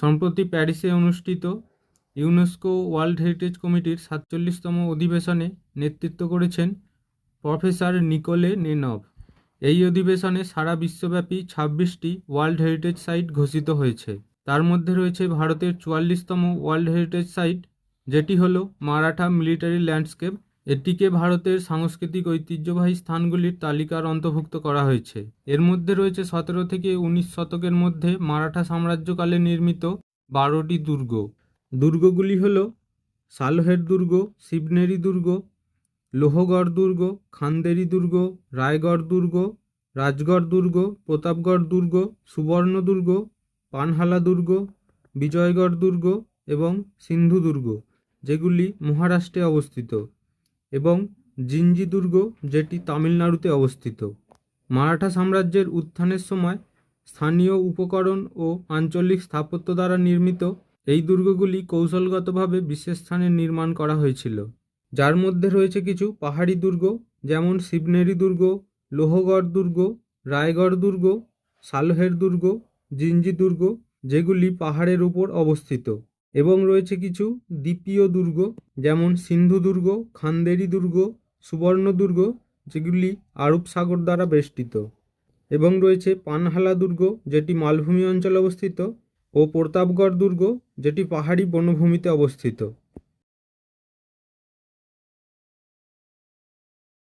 সম্প্রতি প্যারিসে অনুষ্ঠিত ইউনেস্কো ওয়ার্ল্ড হেরিটেজ কমিটির সাতচল্লিশতম অধিবেশনে নেতৃত্ব করেছেন প্রফেসর নিকোলে নেনভ। এই অধিবেশনে সারা বিশ্বব্যাপী ছাব্বিশটি ওয়ার্ল্ড হেরিটেজ সাইট ঘোষিত হয়েছে। তার মধ্যে রয়েছে ভারতের চুয়াল্লিশতম ওয়ার্ল্ড হেরিটেজ সাইট, যেটি হলো মারাঠা মিলিটারি ল্যান্ডস্কেপ এটিকে ভারতের সাংস্কৃতিক ঐতিহ্যবাহী স্থানগুলির তালিকার অন্তর্ভুক্ত করা হয়েছে। এর মধ্যে রয়েছে সতেরো থেকে উনিশ শতকের মধ্যে মারাঠা সাম্রাজ্যকালে নির্মিত বারোটি দুর্গ। দুর্গগুলি হল সালহের দুর্গ, শিবনেরি দুর্গ, লোহগড় দুর্গ, খান্দেরি দুর্গ, রায়গড় দুর্গ, রাজগড় দুর্গ, প্রতাপগড় দুর্গ, সুবর্ণ দুর্গ, পানহালা দুর্গ, বিজয়গড় দুর্গ এবং সিন্ধু দুর্গ, যেগুলি মহারাষ্ট্রে অবস্থিত। এবং জিঞ্জি দুর্গ যেটি তামিলনাড়ুতে অবস্থিত। মারাঠা সাম্রাজ্যের উত্থানের সময় স্থানীয় উপকরণ ও আঞ্চলিক স্থাপত্য দ্বারা নির্মিত এই দুর্গগুলি কৌশলগতভাবে বিশেষ স্থানে নির্মাণ করা হয়েছিল। যার মধ্যে রয়েছে কিছু পাহাড়ি দুর্গ, যেমন শিবনেরি দুর্গ, লোহগড় দুর্গ, রায়গড় দুর্গ, সালহের দুর্গ জিঞ্জি দুর্গ যেগুলি পাহাড়ের উপর অবস্থিত। এবং রয়েছে কিছু দ্বীপীয় দুর্গ, যেমন সিন্ধু দুর্গ, খান্দেরি দুর্গ, সুবর্ণ দুর্গ, যেগুলি আরব সাগর দ্বারা বেষ্টিত। এবং রয়েছে পানহালা দুর্গ, যেটি মালভূমি অঞ্চলে অবস্থিত, ও প্রতাপগড় দুর্গ, যেটি পাহাড়ি বনভূমিতে অবস্থিত।